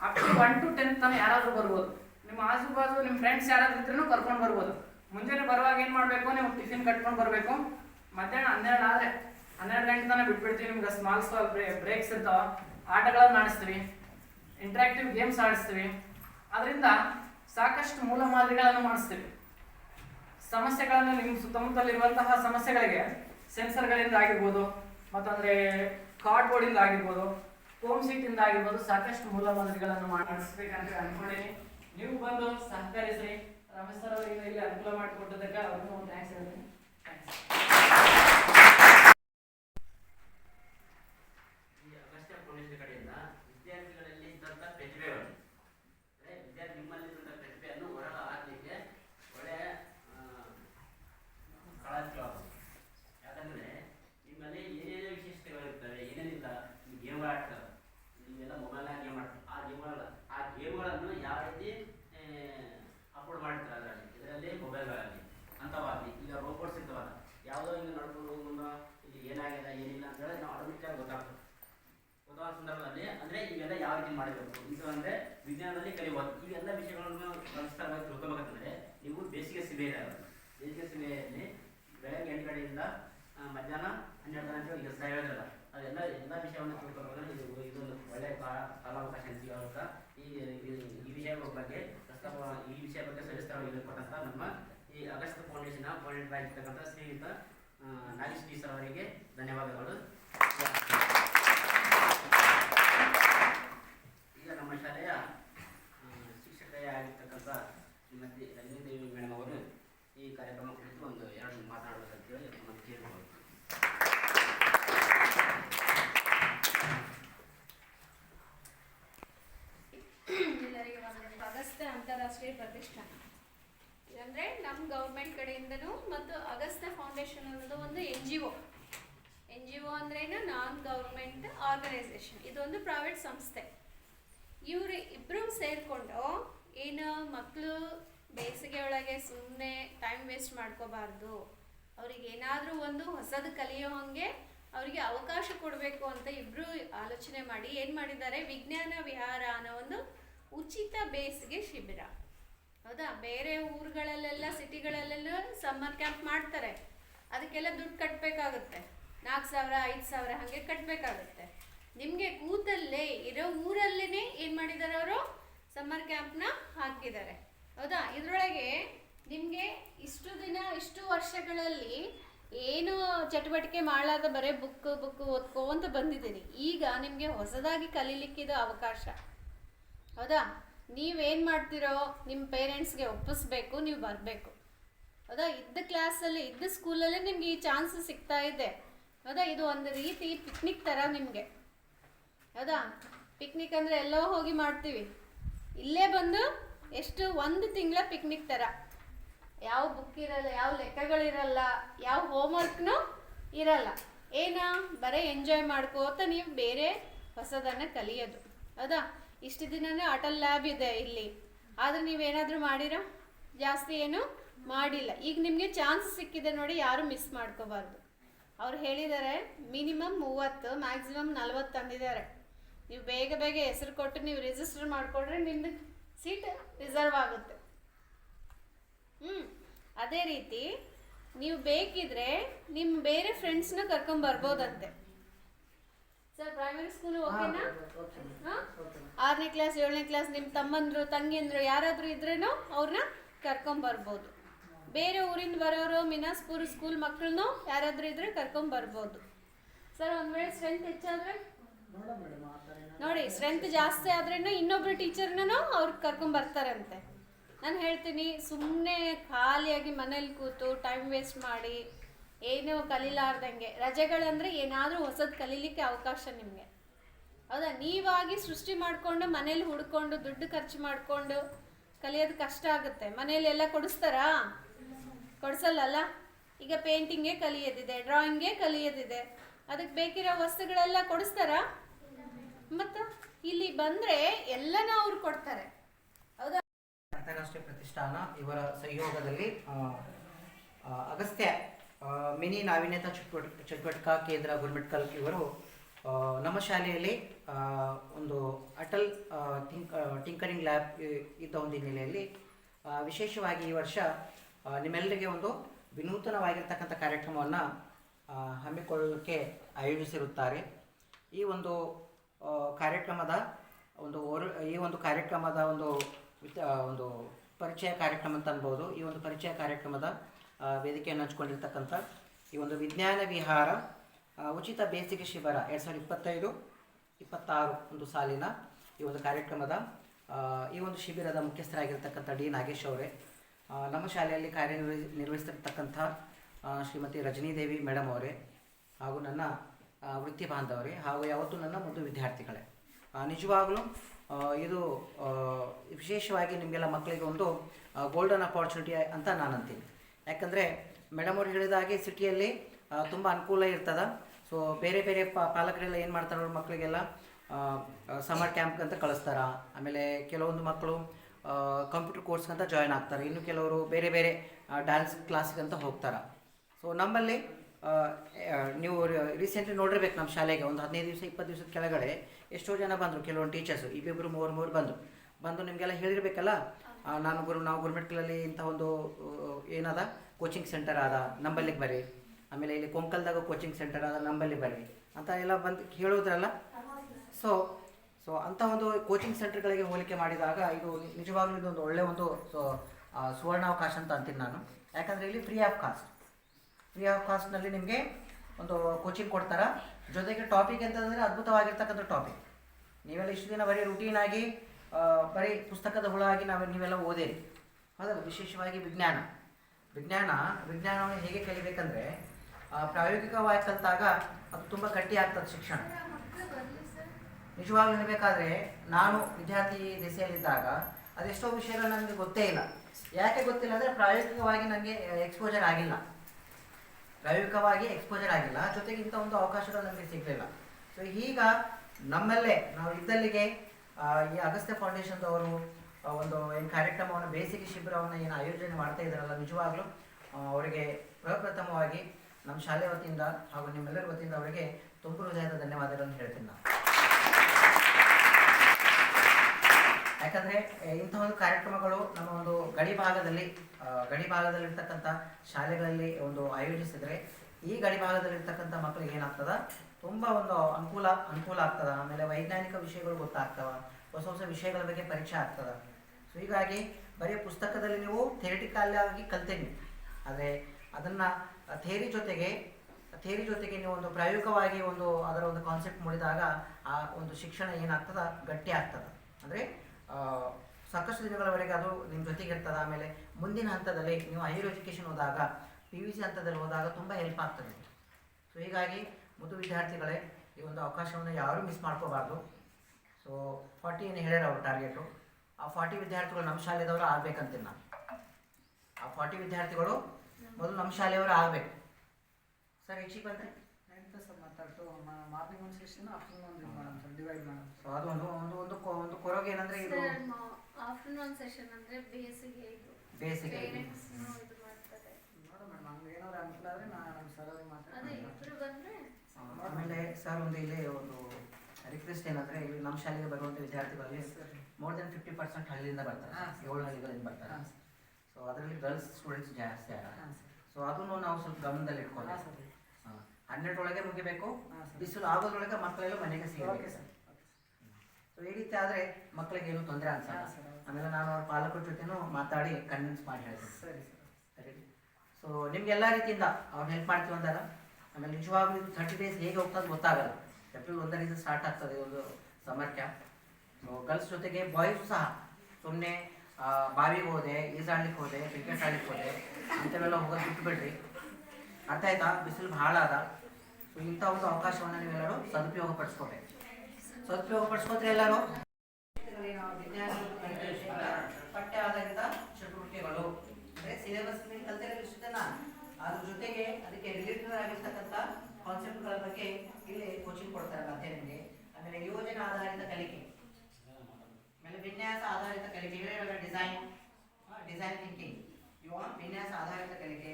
up to one to tenth ತನಕ ಯಾರಾದ್ರೂ ಬರ್ಬೋದು. ನಿಮ್ಮ ಆಜು ಬಾಜು ನಿಮ್ಮ ಫ್ರೆಂಡ್ಸ್ ಯಾರಾದ್ರೂ ಇದ್ರೂ ಕರ್ಕೊಂಡು ಬರ್ಬೋದು. ಮುಂಜಾನೆ ಬರುವಾಗ ಏನು ಮಾಡಬೇಕು, ನೀವು ಟಿಫಿನ್ ಕಟ್ಕೊಂಡು ಬರಬೇಕು. ಮಧ್ಯಾಹ್ನ ಹನ್ನೆರಡು ಆದರೆ, ಹನ್ನೆರಡು ಗಂಟೆ ತನಕ ಬಿಟ್ಬಿಡ್ತೀವಿ ನಿಮ್ಗೆ ಸ್ಮಾಲ್ ಸ್ಮಾಲ್ ಬ್ರೇಕ್ಸ್ ಇರ್ತಾವ. ಆಟಗಳನ್ನು ಆಡಿಸ್ತೀವಿ ಇಂಟ್ರಾಕ್ಟಿವ್ ಗೇಮ್ಸ್ ಆಡಿಸ್ತೀವಿ. ಅದರಿಂದ ಸಾಕಷ್ಟು ಮೂಲ ಮಾದರಿಗಳನ್ನು ಮಾಡಿಸ್ತೀವಿ. ಸಮಸ್ಯೆಗಳನ್ನು ನಿಮ್ಮ ಸುತ್ತಮುತ್ತಲಿರುವಂತಹ ಸಮಸ್ಯೆಗಳಿಗೆ ಸೆನ್ಸರ್ಗಳಿಂದ ಆಗಿರ್ಬೋದು, ಮತ್ತಂದ್ರೆ ಕಾರ್ಡ್ ಬೋರ್ಡಿಂದ ಆಗಿರ್ಬೋದು ಹೋಮ್ ಸೀಟಿಂದ ಆಗಿರ್ಬೋದು ಸಾಕಷ್ಟು ಮೂಲಮಾದರಿಗಳನ್ನು ಮಾಡಿಸ್ಬೇಕಂತ ಅನ್ಕೊಂಡಿನಿ. ನೀವು ಬಂದು ಸಹಕರಿಸಿ ರಮೇಶ್ ಸರ್ ಅವರಿಗೆ ಇಲ್ಲಿ ಅನುಕೂಲ ಮಾಡಿಕೊಟ್ಟದಕ್ಕೆ ಅವ್ರಿಗೂ ಒಂದು ಥ್ಯಾಂಕ್ಸ್ ಹೇಳ್ತೀನಿ. ಥ್ಯಾಂಕ್ಸ್ ಈ ಅಗಸ್ತ್ಯ ಫೌಂಡೇಶನ್ ಕಡೆಯಿಂದ ವಿದ್ಯಾರ್ಥಿಗಳಲ್ಲಿ ಇದ್ದಂಥ ಪ್ರತಿಭೆಗಳು ಅಂದ್ರೆ ವಿದ್ಯಾರ್ಥಿ ನಿಮ್ಮಲ್ಲಿ ಇದ್ದಂಥ ಪ್ರತಿಭೆಯನ್ನು ಹೊರ ಹಾಕಲಿಕ್ಕೆ ಒಳ್ಳೆಯ ಕಳಾಚಾರ ಯಾಕಂದ್ರೆ ನಿಮ್ಮಲ್ಲಿ ಏನೇನೋ ವಿಶೇಷತೆಗಳಿರ್ತವೆ ಏನೇನಿಲ್ಲ ನೀವು ಗೇಮ್ಗಳು ಆಡ್ತಾರೆ ನೀವೆಲ್ಲ ಮೊಬೈಲ್ನಾಗ ಗೇಮ್ ಆಡ್ತಾರೆ ಆ ಗೇಮ್ಗಳಲ್ಲ ಆ ಗೇಮ್ಗಳನ್ನು ಯಾವ ರೀತಿ ಅಪ್ಲೋಡ್ ಮಾಡ್ತಾರೆ ಅದರಲ್ಲಿ ಇದರಲ್ಲಿ ಮೊಬೈಲ್ಗಳಲ್ಲಿ ಅಂಥವಾಗಲಿ ಈಗ ರೋಬೋಟ್ಸ್ ಇರ್ತವಲ್ಲ ಯಾವುದೋ ಹಿಂಗೆ ನಡ್ಕೊಂಡು ಹೋಗುವ ಇಲ್ಲಿ ಏನಾಗಿದೆ ಏನಿಲ್ಲ ಅಂತ ಹೇಳಿ ನಾವು ಆಟೋಮೆಟಿಕ್ ಗೊತ್ತಾಗ್ತದೆ ಗೊತ್ತಾದ ಸಂದರ್ಭದಲ್ಲಿ ಅಂದ್ರೆ ಇವೆಲ್ಲ ಯಾವ ರೀತಿ ಮಾಡಬೇಕು ಇದು ಅಂದ್ರೆ ವಿಜ್ಞಾನದಲ್ಲಿ ಕಲಿಬಹುದು ಇವೆಲ್ಲ ವಿಷಯಗಳನ್ನು ಸಂಸ್ಥಾನವಾಗಿ ತಿಳ್ಕೊಬೇಕಂತಂದ್ರೆ ನೀವು ಬೇಸಿಗೆ ಶಿಬಿರ. ಬೇಸಿಗೆ ಶಿಬಿರಲ್ಲಿ ಬೆಳಗ್ಗೆ ಎಂಟು ಗಂಟೆಯಿಂದ ಮಧ್ಯಾಹ್ನ ಹನ್ನೆರಡು ಗಂಟೆ ಈಗ ಸಹ ಅದೆಲ್ಲ ಎಲ್ಲ ವಿಷಯವನ್ನು ತಿಳ್ಕೊಬೇಕಂದ್ರೆ ಇದು ಇದೊಂದು ಒಳ್ಳೆಯ ಕಾಲ ಕಾಲಾವಕಾಶ ಅಂತ ಹೇಳುತ್ತಾ ಈ, ಈ- ವಿಷಯಗಳ ಬಗ್ಗೆ ಪ್ರಸ್ತಾಪ, ಈ ವಿಷಯ ಬಗ್ಗೆ ಸವಿಸ್ತಾರವಾಗಿ ಹೇಳಿಕೊಟ್ಟಂತ ನಮ್ಮ ಈ ಅಗಸ್ತ್ಯ ಫೌಂಡೇಶನ್ ಕೋಆರ್ಡಿನೇಟರ್ ಆಗಿರ್ತಕ್ಕಂಥ ಶ್ರೀಯುತ ನಾಗೇಶ್ ಡಿ ಸರ್ ಅವರಿಗೆ ಧನ್ಯವಾದಗಳು ಈಗ ನಮ್ಮ ಶಾಲೆಯ ಆ, ಶಿಕ್ಷಕರೇ ಆಗಿರ್ತಕ್ಕಂಥ ಶ್ರೀಮತಿ ರಜನಿ ದೇವಿ ಮೇಡಮ್ ಅವರು ಈ ಕಾರ್ಯಕ್ರಮ ಕುರಿತು ಒಂದು ಎರಡು ಮಾತನಾಡಬೇಕಂತ ಹೇಳಿ ನಮ್ಮನ್ನು ಕೇಳ್ಬೋದು ಎಲ್ಲರಿಗೆ ವಂದನೆ. ಅಗಸ್ತ್ಯ ಅಂತಾರಾಷ್ಟ್ರೀಯ ಪ್ರತಿಷ್ಠಾನ ಇದಂದ್ರೆ ನಮ್ಮ ಗೌರ್ಮೆಂಟ್ ಕಡೆಯಿಂದನೂ ಮತ್ತು ಅಗಸ್ತ್ಯ ಫೌಂಡೇಶನ್ ಅನ್ನೋದು ಒಂದು N G O N G O ಅಂದ್ರೇನು ನಾನ್ ಗೌರ್ಮೆಂಟ್ ಆರ್ಗನೈಸೇಷನ್ ಇದೊಂದು ಪ್ರೈವೇಟ್ ಸಂಸ್ಥೆ. ಇವರು ಇಬ್ಬರು ಸೇರಿಕೊಂಡು ಏನು ಮಕ್ಕಳು ಬೇಸಿಗೆ ಒಳಗೆ ಸುಮ್ಮನೆ ಟೈಮ್ ವೇಸ್ಟ್ ಮಾಡ್ಕೋಬಾರ್ದು, ಅವ್ರಿಗೆ ಏನಾದರೂ ಒಂದು ಹೊಸದು ಕಲಿಯೋ ಹಾಗೆ ಅವರಿಗೆ ಅವಕಾಶ ಕೊಡಬೇಕು ಅಂತ ಇಬ್ಬರು ಆಲೋಚನೆ ಮಾಡಿ ಏನು ಮಾಡಿದ್ದಾರೆ, ವಿಜ್ಞಾನ ವಿಹಾರ ಅನ್ನೋ ಒಂದು ಉಚಿತ ಬೇಸಿಗೆ ಶಿಬಿರ. ಹೌದಾ? ಬೇರೆ ಊರುಗಳಲ್ಲೆಲ್ಲ, ಸಿಟಿಗಳಲ್ಲೆಲ್ಲ ಸಮ್ಮರ್ ಕ್ಯಾಂಪ್ ಮಾಡ್ತಾರೆ. ಅದಕ್ಕೆಲ್ಲ ದುಡ್ಡು ಕಟ್ಟಬೇಕಾಗುತ್ತೆ ನಾಲ್ಕು ಸಾವಿರ, ಐದು ಸಾವಿರ ಹಾಗೆ ಕಟ್ಟಬೇಕಾಗುತ್ತೆ ನಿಮಗೆ ಕೂತಲ್ಲೇ ಇರೋ ಊರಲ್ಲೇ ಏನು ಮಾಡಿದ್ದಾರೆ ಅವರು? ಸಮ್ಮರ್ ಕ್ಯಾಂಪ್ನ ಹಾಕಿದ್ದಾರೆ ಹೌದಾ? ಇದರೊಳಗೆ ನಿಮಗೆ ಇಷ್ಟು ದಿನ, ಇಷ್ಟು ವರ್ಷಗಳಲ್ಲಿ ಏನು ಚಟುವಟಿಕೆ ಮಾಡಲಾದ ಬರೀ ಬುಕ್ ಬುಕ್ ಓದ್ಕೊಂತ ಬಂದಿದ್ದೀನಿ. ಈಗ ನಿಮಗೆ ಹೊಸದಾಗಿ ಕಲೀಲಿಕ್ಕಿದ ಅವಕಾಶ. ಹೌದಾ? ನೀವೇನು ಮಾಡ್ತಿರೋ ನಿಮ್ಮ ಪೇರೆಂಟ್ಸ್ಗೆ ಒಪ್ಪಿಸ್ಬೇಕು, ನೀವು ಬರಬೇಕು. ಹೌದಾ? ಇದ್ದ ಕ್ಲಾಸಲ್ಲಿ ಇದ್ದ ಸ್ಕೂಲಲ್ಲೇ ನಿಮ್ಗೆ ಈ ಚಾನ್ಸ್ ಸಿಗ್ತಾ ಇದೆ. ಹೌದಾ? ಇದು ಒಂದು ರೀತಿ ಪಿಕ್ನಿಕ್ ಥರ ನಿಮಗೆ. ಹೌದಾ? ಪಿಕ್ನಿಕ್ ಅಂದರೆ ಎಲ್ಲೋ ಹೋಗಿ ಮಾಡ್ತೀವಿ. ಇಲ್ಲೇ ಬಂದು ಎಷ್ಟು ಒಂದು ತಿಂಗಳ ಪಿಕ್ನಿಕ್ ಥರ ಯಾವ ಬುಕ್ ಇರಲ್ಲ, ಯಾವ ಲೆಕ್ಕಗಳಿರಲ್ಲ ಯಾವ ಹೋಮ್ವರ್ಕ್ನೂ ಇರಲ್ಲ. ಏನ? ಬರೀ ಎಂಜಾಯ್ ಮಾಡ್ಕೋತ ನೀವು ಬೇರೆ ಹೊಸದನ್ನು ಕಲಿಯೋದು. ಹೌದಾ? ಇಷ್ಟು ದಿನನೇ ಅಟಲ್ ಲ್ಯಾಬ್ ಇದೆ ಇಲ್ಲಿ. ಆದರೆ ನೀವೇನಾದರೂ ಮಾಡಿರ? ಜಾಸ್ತಿ ಏನು ಮಾಡಿಲ್ಲ. ಈಗ ನಿಮಗೆ ಚಾನ್ಸ್ ಸಿಕ್ಕಿದೆ ನೋಡಿ, ಯಾರು ಮಿಸ್ ಮಾಡ್ಕೋಬಾರ್ದು. ಅವ್ರು ಹೇಳಿದ್ದಾರೆ ಮಿನಿಮಮ್ ಮೂವತ್ತು ಮ್ಯಾಕ್ಸಿಮಮ್ ನಲ್ವತ್ತು ತಂದಿದ್ದಾರೆ. ನೀವು ಬೇಗ ಬೇಗ ಹೆಸರು ಕೊಟ್ಟು ನೀವು ರಿಜಿಸ್ಟರ್ ಮಾಡಿಕೊಂಡ್ರೆ ನಿಮ್ದು ಸೀಟ್ ರಿಸರ್ವ್ ಆಗುತ್ತೆ. ಹ್ಞೂ ಅದೇ ರೀತಿ ನೀವು ಬೇಕಿದ್ರೆ ನಿಮ್ಮ ಬೇರೆ ಫ್ರೆಂಡ್ಸ್ನ ಕರ್ಕೊಂಬರ್ಬೋದಂತೆ ಸರ್ ಪ್ರೈಮರಿ ಸ್ಕೂಲ್ ಓಕೆನಾ ಆರನೇ ಕ್ಲಾಸ್ ಏಳನೇ ಕ್ಲಾಸ್ ನಿಮ್ಮ ತಮ್ಮಂದ್ರು ತಂಗಿಯಂದ್ರು ಯಾರಾದರೂ ಇದ್ರೇನು ಅವ್ರನ್ನ ಕರ್ಕೊಂಬರ್ಬೋದು ಬೇರೆ ಊರಿಂದ ಬರೋರು ಮಿನಾಸ್ಪುರ್ ಸ್ಕೂಲ್ ಮಕ್ಕಳನ್ನೂ ಯಾರಾದರೂ ಇದ್ರೆ ಕರ್ಕೊಂಬರ್ಬೋದು ಸರ್ ಒಂದು ವೇಳೆ ಸ್ಟ್ರೆಂತ್ ಹೆಚ್ಚಾದರೆ? ನೋಡಿ ಸ್ಟ್ರೆಂತ್ ಜಾಸ್ತಿ ಆದ್ರೇನು ಇನ್ನೊಬ್ರು ಟೀಚರ್ನೂ ಅವ್ರು ಕರ್ಕೊಂಬರ್ತಾರಂತೆ. ನಾನು ಹೇಳ್ತೀನಿ ಸುಮ್ಮನೆ ಖಾಲಿಯಾಗಿ ಮನೇಲಿ ಕೂತು ಟೈಮ್ ವೇಸ್ಟ್ ಮಾಡಿ ಏನೂ ಕಲೀಲಾರ್ದಂಗೆ ರಜೆಗಳಂದರೆ ಏನಾದರೂ ಹೊಸದು ಕಲೀಲಿಕ್ಕೆ ಅವಕಾಶ ನಿಮಗೆ. ಹೌದಾ? ನೀವಾಗಿ ಸೃಷ್ಟಿ ಮಾಡಿಕೊಂಡು ಮನೇಲಿ ಹುಡ್ಕೊಂಡು ದುಡ್ಡು ಖರ್ಚು ಮಾಡಿಕೊಂಡು ಕಲಿಯೋದು ಕಷ್ಟ ಆಗುತ್ತೆ. ಮನೇಲಿ ಎಲ್ಲ ಕೊಡಿಸ್ತಾರಾ? ಕೊಡಿಸಲ್ಲಲ್ಲ? ಈಗ ಪೇಂಟಿಂಗೇ ಕಲಿಯೋದಿದೆ ಡ್ರಾಯಿಂಗೇ ಕಲಿಯೋದಿದೆ. ಅದಕ್ಕೆ ಬೇಕಿರೋ ವಸ್ತುಗಳೆಲ್ಲ ಕೊಡಿಸ್ತಾರಾ? ಮತ್ತು ಇಲ್ಲಿ ಬಂದರೆ ಎಲ್ಲನ ಅವ್ರು ಕೊಡ್ತಾರೆ. ಹೌದಾ? ಅಂತಾರಾಷ್ಟ್ರೀಯ ಪ್ರತಿಷ್ಠಾನ ಇವರ ಸಹಯೋಗದಲ್ಲಿ ಅಗಸ್ತ್ಯ ಮಿನಿ ನಾವೀನ್ಯತಾ ಚಟುವಟಿಕೆ ಚಟುವಟಿಕಾ ಕೇಂದ್ರ ಗುರುಮಿಟ್ಕಲ್ ಇವರು ನಮ್ಮ ಶಾಲೆಯಲ್ಲಿ ಒಂದು ಅಟಲ್ ಟಿಂಕ್ ಟಿಂಕರಿಂಗ್ ಲ್ಯಾಬ್ ಇದ್ದ ಒಂದು ಹಿನ್ನೆಲೆಯಲ್ಲಿ ವಿಶೇಷವಾಗಿ ಈ ವರ್ಷ ನಿಮ್ಮೆಲ್ಲರಿಗೆ ಒಂದು ವಿನೂತನವಾಗಿರ್ತಕ್ಕಂಥ ಕಾರ್ಯಕ್ರಮವನ್ನು ಹಮ್ಮಿಕೊಳ್ಳಲಿಕ್ಕೆ ಆಯೋಜಿಸಿರುತ್ತಾರೆ. ಈ ಒಂದು ಕಾರ್ಯಕ್ರಮದ ಒಂದು ಓರ್ ಈ ಒಂದು ಕಾರ್ಯಕ್ರಮದ ಒಂದು ಒಂದು ಪರಿಚಯ ಕಾರ್ಯಕ್ರಮ ಅಂತ ಅನ್ಬೋದು. ಈ ಒಂದು ಪರಿಚಯ ಕಾರ್ಯಕ್ರಮದ ವೇದಿಕೆಯನ್ನು ಹಂಚ್ಕೊಂಡಿರ್ತಕ್ಕಂಥ ಈ ಒಂದು ವಿಜ್ಞಾನ ವಿಹಾರ ಉಚಿತ ಬೇಸಿಗೆ ಶಿಬಿರ ಎರಡು ಸಾವಿರದ ಇಪ್ಪತ್ತೈದು ಇಪ್ಪತ್ತಾರು ಒಂದು ಸಾಲಿನ ಈ ಒಂದು ಕಾರ್ಯಕ್ರಮದ ಈ ಒಂದು ಶಿಬಿರದ ಮುಖ್ಯಸ್ಥರಾಗಿರ್ತಕ್ಕಂಥ ಡಿ. ನಾಗೇಶ್ ಅವರೇ ನಮ್ಮ ಶಾಲೆಯಲ್ಲಿ ಕಾರ್ಯನಿರ್ವಹಿ ನಿರ್ವಹಿಸ್ತಿರ್ತಕ್ಕಂಥ ಆ, ಶ್ರೀಮತಿ ರಜನೀದೇವಿ ಮೇಡಮ್ ಅವರೇ ಹಾಗೂ ನನ್ನ ವೃತ್ತಿ ಬಾಂಧವರೇ ಹಾಗೂ ಯಾವತ್ತೂ ನನ್ನ ಮುದ್ದು ವಿದ್ಯಾರ್ಥಿಗಳೇ. ನಿಜವಾಗಲೂ ಇದು ವಿಶೇಷವಾಗಿ ನಿಮಗೆಲ್ಲ ಮಕ್ಕಳಿಗೆ ಒಂದು ಗೋಲ್ಡನ್ ಅಪಾರ್ಚುನಿಟಿ ಅಂತ ನಾನು ಅಂತೀನಿ ಯಾಕಂದರೆ ಮೇಡಮ್ ಅವ್ರು ಹೇಳಿದ ಹಾಗೆ ಸಿಟಿಯಲ್ಲಿ ತುಂಬ ಅನುಕೂಲ ಇರ್ತದೆ. ಸೊ ಬೇರೆ ಬೇರೆ ಪಾಲಕರೆಲ್ಲ ಏನು ಮಾಡ್ತಾರೆ ಅವ್ರ ಮಕ್ಕಳಿಗೆಲ್ಲ ಸಮ್ಮರ್ ಕ್ಯಾಂಪ್ಗೆ ಅಂತ ಕಳಿಸ್ತಾರ. ಆಮೇಲೆ ಕೆಲವೊಂದು ಮಕ್ಕಳು ಕಂಪ್ಯೂಟರ್ ಕೋರ್ಸ್ಗಂತ ಜಾಯ್ನ್ ಆಗ್ತಾರೆ. ಇನ್ನು ಕೆಲವರು ಬೇರೆ ಬೇರೆ ಡ್ಯಾನ್ಸ್ ಕ್ಲಾಸಿಗೆ ಅಂತ ಹೋಗ್ತಾರೆ. ಸೊ ನಮ್ಮಲ್ಲಿ ನೀವು ರೀಸೆಂಟ್ಲಿ ನೋಡಿರ್ಬೇಕು ನಮ್ಮ ಶಾಲೆಗೆ, ಒಂದು ಹದಿನೈದು ದಿವಸ, ಇಪ್ಪತ್ತು ದಿವಸದ ಕೆಳಗಡೆ ಎಷ್ಟೋ ಜನ ಬಂದರು, ಕೆಲವೊಂದು ಟೀಚರ್ಸು ಇಬ್ಬಿಬ್ಬರು ಮೂವರು ಮೂವರು ಬಂದರು. ಬಂದು ನಿಮಗೆಲ್ಲ ಹೇಳಿರ್ಬೇಕಲ್ಲ? ನಾನು ಗುರು, ನಾವು ಗೌರ್ಮೆಂಟ್ಗಳಲ್ಲಿ ಇಂಥ ಒಂದು ಏನದ? ಕೋಚಿಂಗ್ ಸೆಂಟರ್ ಅದ ನಂಬಲ್ಲಿಗೆ ಬರ್ರಿ. ಆಮೇಲೆ ಇಲ್ಲಿ ಕೊಂಕಲ್ದಾಗ ಕೋಚಿಂಗ್ ಸೆಂಟರ್ ಅದ ನಂಬಲ್ಲಿ ಬರ್ರಿ. ಅಂತ ಎಲ್ಲ ಬಂದು ಹೇಳೋದ್ರಲ್ಲ ಸೊ ಸೊ ಅಂಥ ಒಂದು ಕೋಚಿಂಗ್ ಸೆಂಟರ್ಗಳಿಗೆ ಹೋಲಿಕೆ ಮಾಡಿದಾಗ ಇದು ನಿಜವಾಗ್ಲೂ ಇದೊಂದು ಒಳ್ಳೆಯ ಒಂದು, ಸೊ ಸುವರ್ಣಾವಕಾಶ ಅಂತ ಅಂತೀನಿ ನಾನು. ಯಾಕಂದರೆ ಇಲ್ಲಿ free of cost free of ಕಾಸ್ಟ್ನಲ್ಲಿ ನಿಮಗೆ ಒಂದು ಕೋಚಿಂಗ್ ಕೊಡ್ತಾರೆ. ಜೊತೆಗೆ ಟಾಪಿಕ್ ಅಂತಂದರೆ ಅದ್ಭುತವಾಗಿರ್ತಕ್ಕಂಥ ಟಾಪಿಕ್ ನೀವೆಲ್ಲ ಇಷ್ಟು ದಿನ ಬರೀ ಆಗಿ ಬರೀ ಪುಸ್ತಕದ ಹುಳ ಆಗಿ ನಾವು ನೀವೆಲ್ಲ ಓದಿರಿ. ಹೌದಲ್ಲ? ವಿಶೇಷವಾಗಿ ವಿಜ್ಞಾನ. ವಿಜ್ಞಾನ, ವಿಜ್ಞಾನವನ್ನು ಹೇಗೆ ಕಲಿಬೇಕಂದ್ರೆ ಪ್ರಾಯೋಗಿಕವಾಗಿ ಕಲಿತಾಗ ಅದು ತುಂಬ ಗಟ್ಟಿ ಆಗ್ತದೆ ಶಿಕ್ಷಣ. ನಿಜವಾಗ್ಲೂ ಹೇಳಬೇಕಾದ್ರೆ, ನಾನು ವಿದ್ಯಾರ್ಥಿ ದೆಸೆಯಲ್ಲಿದ್ದಾಗ ಅದೆಷ್ಟೋ ವಿಷಯಗಳು ನನಗೆ ಗೊತ್ತೇ ಇಲ್ಲ. ಯಾಕೆ ಗೊತ್ತಿಲ್ಲ ಅಂದರೆ ಪ್ರಾಯೋಗಿಕವಾಗಿ ನನಗೆ ಎಕ್ಸ್ಪೋಜರ್ ಆಗಿಲ್ಲ. ಪ್ರಾಯೋಗಿಕವಾಗಿ ಎಕ್ಸ್ಪೋಜರ್ ಆಗಿಲ್ಲ. ಜೊತೆಗೆ ಇಂಥ ಒಂದು ಅವಕಾಶಗಳು ನಮಗೆ ಸಿಗಲಿಲ್ಲ. ಸೊ ಈಗ ನಮ್ಮಲ್ಲೇ ನಾವು ಇದ್ದಲ್ಲಿಗೆ ಈ ಅಗಸ್ತ್ಯ ಫೌಂಡೇಶನ್ದವರು ಒಂದು ಏನು ಕಾರ್ಯಕ್ರಮವನ್ನು ಬೇಸಿಗೆ ಶಿಬಿರವನ್ನು ಏನು ಆಯೋಜನೆ ಮಾಡ್ತಾ ಇದ್ದಾರಲ್ಲ ನಿಜವಾಗ್ಲೂ ಅವರಿಗೆ ಪ್ರಪ್ರಥಮವಾಗಿ ನಮ್ಮ ಶಾಲೆ ವತಿಯಿಂದ ಹಾಗೂ ನಿಮ್ಮೆಲ್ಲರ ವತಿಯಿಂದ ಅವರಿಗೆ ತುಂಬ ಹೃದಯದ ಧನ್ಯವಾದಗಳನ್ನು ಹೇಳ್ತೀನಿ ನಾನು. ಯಾಕಂದರೆ ಇಂಥ ಒಂದು ಕಾರ್ಯಕ್ರಮಗಳು ನಮ್ಮ ಒಂದು ಗಡಿ ಭಾಗದಲ್ಲಿ ಗಡಿ ಭಾಗದಲ್ಲಿರ್ತಕ್ಕಂಥ ಶಾಲೆಗಳಲ್ಲಿ ಒಂದು ಆಯೋಜಿಸಿದರೆ ಈ ಗಡಿ ಭಾಗದಲ್ಲಿರ್ತಕ್ಕಂಥ ಮಕ್ಕಳಿಗೆ ಏನಾಗ್ತದ? ತುಂಬ ಒಂದು ಅನುಕೂಲ ಅನುಕೂಲ ಆಗ್ತದ. ಆಮೇಲೆ ವೈಜ್ಞಾನಿಕ ವಿಷಯಗಳು ಗೊತ್ತಾಗ್ತವ. ಹೊಸ ಹೊಸ ವಿಷಯಗಳ ಬಗ್ಗೆ ಪರಿಚಯ ಆಗ್ತದ. ಸೊ ಹೀಗಾಗಿ ಬರೀ ಪುಸ್ತಕದಲ್ಲಿ ನೀವು ಥಿಯರಿಟಿಕಲ್ ಆಗಿ ಕಲ್ತೀನಿ ಆದರೆ ಅದನ್ನು ಥೇರಿ ಜೊತೆಗೆ ಥೇರಿ ಜೊತೆಗೆ ನೀವು ಒಂದು ಪ್ರಾಯೋಗಿಕವಾಗಿ ಒಂದು ಅದರ ಒಂದು ಕಾನ್ಸೆಪ್ಟ್ ಮೂಡಿದಾಗ ಆ ಒಂದು ಶಿಕ್ಷಣ ಏನಾಗ್ತದ? ಗಟ್ಟಿ ಆಗ್ತದ. ಅಂದರೆ ಸಾಕಷ್ಟು ದಿನಗಳವರೆಗೆ ಅದು ನಿಮ್ಮ ಜೊತೆಗೆ ಇರ್ತದೆ. ಆಮೇಲೆ ಮುಂದಿನ ಹಂತದಲ್ಲಿ ನೀವು ಹೈಯರ್ ಎಜುಕೇಷನ್ ಹೋದಾಗ ಪಿ ಯು ಸಿ ಹಂತದಲ್ಲಿ ಹೋದಾಗ ತುಂಬ ಹೆಲ್ಪ್ ಆಗ್ತದೆ. ಸೊ ಹೀಗಾಗಿ ಮುದು ವಿದ್ಯಾರ್ಥಿಗಳೇ, ಈ ಒಂದು ಅವಕಾಶವನ್ನು ಯಾರೂ ಮಿಸ್ ಮಾಡ್ಕೋಬಾರ್ದು. ಸೊ ಫಾರ್ಟಿ ಏನು ಹೇಳ್ಯಾರ ಅವ್ರ ಟಾರ್ಗೆಟು ಆ ಫಾರ್ಟಿ ವಿದ್ಯಾರ್ಥಿಗಳು ನಮ್ಮ ಶಾಲೆದವರು ಆಗ್ಬೇಕಂತೀನಿ ನಾನು ಆ ಫಾರ್ಟಿ ವಿದ್ಯಾರ್ಥಿಗಳು ಮೊದಲು ನಮ್ಮ ಶಾಲೆಯವರು ಆಗಬೇಕು. ಸರ್ ಹೆಚ್ಚಿಗೆ ಬಂದರೆ ಮಾರ್ನಿಂಗ್ ಒಂದು ಸೆಷನ್ ಆಫ್ಟರ್ನೂನ್ ಒಂದು ಡಿವೈಡ್ ಮಾಡೋದು ಸೊ ಅದು ಒಂದು ಒಂದು ಒಂದು ಕೊ- ಒಂದು ಕೊರಗೆ ಏನಂದರೆ ಇದು ಆಫ್ಟರ್ನೂನ್ ಸೆಷನ್ ಅಂದ್ರೆ ಬೇಸಿಗೆ ಇದು. ಬೇಸಿಗೆ ಪೇರೆಂಟ್ಸ್ ಇದು ಮಾಡ್ತಾರೆ. ನೋಡೋಣ ಮೇಡಮ್ ಹಂಗೆ ಏನಾದ್ರು ಅನುಕೂಲ ಆದರೆ ನಾನು ನಮ್ಮ ಸರ್ ಅವ್ರಿಗೆ ಅದೇ ಮಾತಾಡ್ತೀನಿ ಇಬ್ರು ಬಂದ್ರೆ? ಆಮೇಲೆ ಸರ್ ಒಂದು ಇಲ್ಲಿ ಒಂದು ರಿಕ್ವೆಸ್ಟ್ ಏನಂದ್ರೆ ಇಲ್ಲಿ ನಮ್ಮ ಶಾಲೆಗೆ ಬರುವಂಥ ವಿದ್ಯಾರ್ಥಿಗಳಲ್ಲಿ ಮೋರ್ ದೆನ್ ಫಿಫ್ಟಿ ಪರ್ಸೆಂಟ್ ಹಳ್ಳಿಯಿಂದ ಬರ್ತಾರೆ. ಹಾ. ಏಳು ಹಳ್ಳಿಗಳಿಂದ ಬರ್ತಾರೆ. ಹಾಂ ಸೊ ಅದರಲ್ಲಿ ಗರ್ಲ್ಸ್ ಸ್ಟೂಡೆಂಟ್ಸ್ ಜಾಸ್ತಿ ಆಗ ಹಾಂ ಸರ್ ಸೊ ಅದನ್ನು ನಾವು ಸ್ವಲ್ಪ ಗಮನದಲ್ಲಿ ಇಟ್ಕೊಳ್ಳಿ ಹಾಂ ಸರ್ ಹನ್ನೆರಡು ಒಳಗೆ ಮುಗಿಬೇಕು. ಹಾಂ ಸರ್ ಬಿಸಿಲು ಆಗೋದ್ರೊಳಗೆ ಮಕ್ಕಳೆಲ್ಲ ಮನೆಗೆ ಓಕೆ ಸಿಗಬೇಕು ಸರ್ ಈ ರೀತಿ ಆದರೆ ಮಕ್ಕಳಿಗೆ ಏನು ತೊಂದರೆ ಅನ್ಸಲ್ಲ. ಆಮೇಲೆ ನಾನು ಅವ್ರ ಪಾಲಕರ ಜೊತೆನೂ ಮಾತಾಡಿ ಕನ್ವಿನ್ಸ್ ಮಾಡಿ ಹೇಳ್ತೀನಿ ಸರಿ. ಸರಿ. ಸೊ ನಿಮ್ಗೆ ಎಲ್ಲ ರೀತಿಯಿಂದ ಅವ್ರು ಹೆಲ್ಪ್ ಮಾಡ್ತೀವಿ ಅಂದಾಗ ಆಮೇಲೆ ನಿಜವಾಗ್ಲೂ ಇದು ಥರ್ಟಿ ಡೇಸ್ ಹೇಗೆ ಹೋಗ್ತದೆ ಗೊತ್ತಾಗಲ್ಲ. ಏಪ್ರಿಲ್ ಒಂದರಿಂದ ಸ್ಟಾರ್ಟ್ ಆಗ್ತದೆ ಈ ಒಂದು ಸಮರ್ ಕ್ಯಾಂಪ್ ಸೊ ಗರ್ಲ್ಸ್ ಜೊತೆಗೆ ಬಾಯ್ಸ್ ಸಹ ಸುಮ್ಮನೆ ಬಾವಿಗೆ ಹೋದೆ ಈಜಾಡ್ಲಿಕ್ಕೆ ಹೋದೆ ಕ್ರಿಕೆಟ್ ಆಡ್ಲಿಕ್ಕೆ ಹೋದೆ ಅಂಥವೆಲ್ಲ ಹೋಗೋದು ಬಿಟ್ಬಿಡ್ರಿ. ಅರ್ಥ ಆಯ್ತಾ? ಬಿಸಿಲು ಭಾಳ ಅದ. ಸೊ ಇಂಥ ಒಂದು ಅವಕಾಶವನ್ನು ನೀವೆಲ್ಲರೂ ಸದುಪಯೋಗ ಸದುಪಯೋಗಪಡಿಸ್ಕೋತಾರೆ ಎಲ್ಲರೂ. ಪಠ್ಯ ಆಧಾರಿತ ಚಟುವಟಿಕೆಗಳು. ಅಂದರೆ ಸಿಲೆಬಸ್ ಮೇಲೆ ಕಲ್ತಿರೋ ವಿಷಯನ ಅದ್ರ ಜೊತೆಗೆ ಅದಕ್ಕೆ ರಿಲೇಟೆಡ್ ಆಗಿರ್ತಕ್ಕಂಥ ಕಾನ್ಸೆಪ್ಟ್ಗಳ ಬಗ್ಗೆ ಇಲ್ಲಿ ಕೋಚಿಂಗ್ ಕೊಡ್ತಾರೆ ನಿಮಗೆ ಆಮೇಲೆ ಯೋಜನೆ ಆಧಾರಿತ ಕಲಿಕೆ. ಆಮೇಲೆ ವಿನ್ಯಾಸ ಆಧಾರಿತ ಕಲಿಕೆ ಡಿಸೈನ್ ಡಿಸೈನ್ ಥಿಂಕಿಂಗ್ ವಿನ್ಯಾಸ ಆಧಾರಿತ ಕಲಿಕೆ,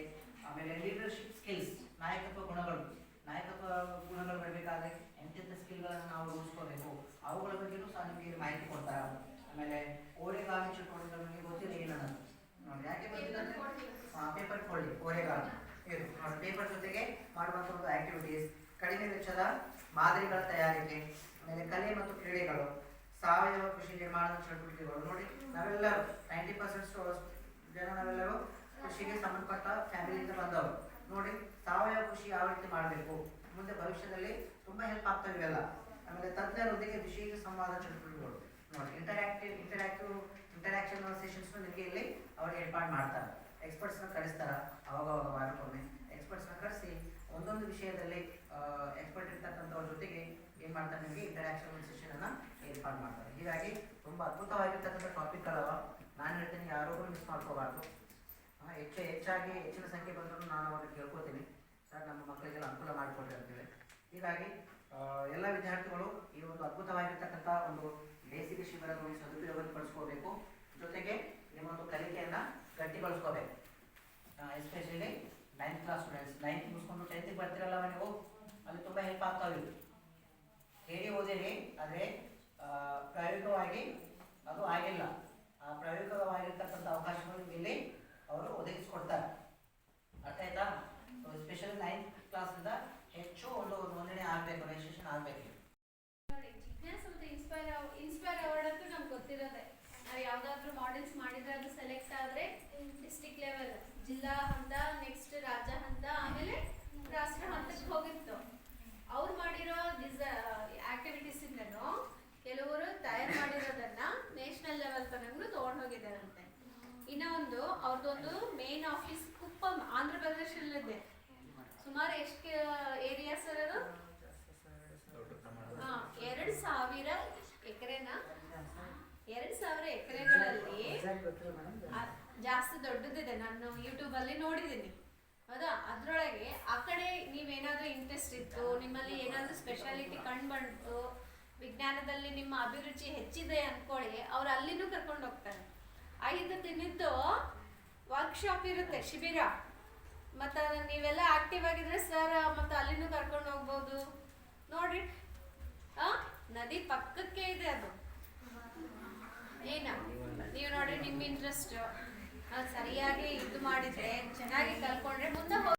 ಆಮೇಲೆ ಲೀಡರ್ಶಿಪ್ ಸ್ಕಿಲ್ಸ್ ನಾಯಕತ್ವ ಗುಣಗಳು. ನಾಯಕತ್ವ ಗುಣಗಳು ಬರಬೇಕಾದ್ರೆ ಎಂತೆಂಥ ಸ್ಕಿಲ್ಗಳನ್ನು ನಾವು ರೂಢಿಸ್ಕೋಬೇಕು ಅವುಗಳ ಬಗ್ಗೆನೂ ಸಹ ನಿಮಗೆ ಮಾಹಿತಿ ಕೊಡ್ತಾರೆ. ಆಮೇಲೆ ಓರೆಗಾಮಿ ಚಟುವಟಿಕೆಗಳು ನಮಗೆ ಗೊತ್ತಿಲ್ಲ ಇಲ್ಲ ನೋಡಿ, ಯಾಕೆ ಪೇಪರ್ ಕೊಳ್ಳಿ ಓರೆಗಾಮಿ ಇದು ನೋಡಿ ಪೇಪರ್ ಜೊತೆಗೆ ಮಾಡುವಂಥ ಒಂದು ಆಕ್ಟಿವಿಟೀಸ್ ಕಡಿಮೆ ವೆಚ್ಚದ ಮಾದರಿಗಳ ತಯಾರಿಕೆ, ಆಮೇಲೆ ಕಲೆ ಮತ್ತು ಕ್ರೀಡೆಗಳು, ಸಾವಯವ ಕೃಷಿ ನಿರ್ಮಾಣದ ಚಟುವಟಿಕೆಗಳು. ನೋಡಿ, ನಾವೆಲ್ಲರೂ ನೈಂಟಿ ಪರ್ಸೆಂಟ್ ಜನ ನಾವೆಲ್ಲರೂ ಕೃಷಿಗೆ ಸಂಬಂಧಪಟ್ಟ ಫ್ಯಾಮಿಲಿಯಿಂದ ಬಂದವರು. ನೋಡಿ, ಸಾವಯವ ಕೃಷಿ ಯಾವ ರೀತಿ ಮಾಡಬೇಕು? ಮುಂದೆ ಭವಿಷ್ಯದಲ್ಲಿ ತುಂಬಾ ಹೆಲ್ಪ್ ಆಗ್ತವೆ ಇವೆಲ್ಲ. ಆಮೇಲೆ ತಜ್ಞರೊಂದಿಗೆ ವಿಶೇಷ ಸಂವಾದ ಚಟುವಟಿಕೆಗಳು. ನೋಡಿ ಇಂಟರಾಕ್ಟಿವ್ ಇಂಟರಾಕ್ಟಿವ್ ಇಂಟರಾಕ್ಷನ್ ಸೆಷನ್ಸ್ ನಿಮಗೆ ಇಲ್ಲಿ ಅವ್ರಿಗೆ ಏರ್ಪಾಡು ಮಾಡ್ತಾರೆ. ಎಕ್ಸ್ಪರ್ಟ್ಸ್ನ ಕರೆಸ್ತಾರೆ ಅವಾಗ ಅವಾಗ ವಾರಕ್ಕೊಮ್ಮೆ. ಎಕ್ಸ್ಪರ್ಟ್ಸ್ನ ಕರೆಸಿ ಒಂದೊಂದು ವಿಷಯದಲ್ಲಿ ಎಕ್ಸ್ಪರ್ಟ್ ಇರ್ತಕ್ಕಂಥವ್ರ ಜೊತೆಗೆ ಏನು ಮಾಡ್ತಾರೆ ನಿಮಗೆ ಇಂಟರಾಕ್ಷನ್ ಸೆಷನ್ ಅನ್ನ ಏರ್ಪಾಡು ಮಾಡ್ತಾರೆ. ಹೀಗಾಗಿ ತುಂಬಾ ಅದ್ಭುತವಾಗಿರ್ತಕ್ಕಂಥ ಟಾಪಿಕ್ಗಳವ ನಾನು ಹೇಳ್ತೀನಿ ಯಾರೊಬ್ಬರು ಮಿಸ್ ಮಾಡ್ಕೋಬಾರ್ದು. ಹೆಚ್ಚು ಹೆಚ್ಚಾಗಿ ಹೆಚ್ಚಿನ ಸಂಖ್ಯೆ ಬಂದರೂ ನಾನು ಅವ್ರಿಗೆ ಕೇಳ್ಕೊತೀನಿ. ಸರ್, ನಮ್ಮ ಮಕ್ಕಳಿಗೆಲ್ಲ ಅನುಕೂಲ ಮಾಡಿಕೊಡ್ರಿ ಅಂತೇಳಿ. ಹೀಗಾಗಿ ಎಲ್ಲ ವಿದ್ಯಾರ್ಥಿಗಳು ಈ ಒಂದು ಅದ್ಭುತವಾಗಿರ್ತಕ್ಕಂಥ ಒಂದು ಬೇಸಿಗೆ ಶಿಬಿರದಲ್ಲಿ ಸದುಪಯೋಗವನ್ನು ಪಡಿಸ್ಕೋಬೇಕು. ಜೊತೆಗೆ ನಿಮ್ಮೊಂದು ಕಲಿಕೆಯನ್ನು ಗಟ್ಟಿಗೊಳಿಸ್ಕೋಬೇಕು. Especially ninth class students ninth ಮುಗಿಸ್ಕೊಂಡು ಟೆಂತ್ಗೆ ಬರ್ತಿರಲ್ಲ ನೀವು? ಅಲ್ಲಿ ತುಂಬ ಹೆಲ್ಪ್ ಆಗ್ತಾವೆ. ಹೇಳಿ ಓದಿರಿ, ಆದರೆ ಪ್ರಾಯೋಗಿಕವಾಗಿ ಅದು ಆಗಿಲ್ಲ. ಆ ಪ್ರಾಯೋಗಿಕವಾಗಿರ್ತಕ್ಕಂಥ ಅವಕಾಶಗಳು ಇಲ್ಲಿ ಅವರು ಒದಗಿಸ್ಕೊಡ್ತಾರೆ. ಅರ್ಥ ಆಯ್ತಾ? ಸ್ಪೆಷಲ್ ನೈನ್ತ್ ಕ್ಲಾಸಿಂದ ಹೆಚ್ಚು ಒಂದು ನೋಂದಣಿ ಆಗ್ಬೇಕು ರಿಜಿಸ್ಟ್ರೇಷನ್ ಆಗ್ಬೇಕು. ಇನ್ಸ್ಪೈರ್ ಅವಾರ್ಡ್ ನಮ್ಗೆ ಗೊತ್ತಿರೋದೆ. ನಾವು ಯಾವ್ದಾದ್ರು ಮಾಡೆಲ್ಸ್ ಮಾಡಿದ್ರೆ ಅದು ಸೆಲೆಕ್ಟ್ ಆದ್ರೆ ಡಿಸ್ಟಿಕ್ ಲೆವೆಲ್ ಜಿಲ್ಲಾ ಹಂತ ನೆಕ್ಸ್ಟ್ ರಾಜ್ಯ ಹಂತ, ಆಮೇಲೆ ರಾಷ್ಟ್ರ ಹಂತಕ್ಕೆ ಹೋಗಿತ್ತು. ಅವ್ರು ಮಾಡಿರೋ ಡಿಸ ಆಕ್ಟಿವಿಟೀಸ್ ಇಂದನು ಕೆಲವರು ತಯಾರು ಮಾಡಿರೋದನ್ನ ನ್ಯಾಷನಲ್ ಲೆವೆಲ್ ತನಕ ತಗೊಂಡು ಇನ್ನ ಒಂದು ಅವ್ರದ್ದೊಂದು ಮೇನ್ ಆಫೀಸ್ ಕುಪ್ಪಂ, ಆಂಧ್ರ ಪ್ರದೇಶದಲ್ಲಿದೆ ಸುಮಾರು ಎಷ್ಟು ಏರಿಯಾ ಸರ್ ಅದು? ಎರಡು ಸಾವಿರ ಎಕರೆನ? ಎರಡು ಸಾವಿರ ಎಕರೆಗಳಲ್ಲಿ ಜಾಸ್ತಿ ದೊಡ್ಡದಿದೆ. ನಾನು ಯೂಟ್ಯೂಬ್ ಅಲ್ಲಿ ನೋಡಿದ್ದೀನಿ. ಹೌದಾ? ಅದ್ರೊಳಗೆ ಆ ಕಡೆ ನೀವೇನಾದ್ರೂ ಇಂಟ್ರೆಸ್ಟ್ ಇತ್ತು, ನಿಮ್ಮಲ್ಲಿ ಏನಾದ್ರೂ ಸ್ಪೆಷಾಲಿಟಿ ಕಂಡು ಬಂತು, ವಿಜ್ಞಾನದಲ್ಲಿ ನಿಮ್ಮ ಅಭಿರುಚಿ ಹೆಚ್ಚಿದೆ ಅನ್ಕೊಳ್ಳಿ, ಅವ್ರು ಅಲ್ಲಿನೂ ಕರ್ಕೊಂಡು ಹೋಗ್ತಾರೆ. ಐದು ದಿನದ್ದು ವರ್ಕ್ಶಾಪ್ ಇರುತ್ತೆ, ಶಿಬಿರ. ಮತ್ತು ನೀವೆಲ್ಲ ಆಕ್ಟಿವ್ ಆಗಿದ್ರೆ ಸರ್ ಮತ್ತು ಅಲ್ಲಿನೂ ಕರ್ಕೊಂಡು ಹೋಗ್ಬೋದು. ನೋಡ್ರಿ. ನದಿ ಪಕ್ಕಕ್ಕೆ ಇದೆ ಅದು. ಏನ? ನೀವು ನೋಡಿ ನಿಮ್ಮ ಇಂಟ್ರೆಸ್ಟ್ ಸರಿಯಾಗಿ ಇದು ಮಾಡಿದ್ರೆ, ಚೆನ್ನಾಗಿ ಕಲ್ಕೊಂಡ್ರೆ ಮುಂದೆ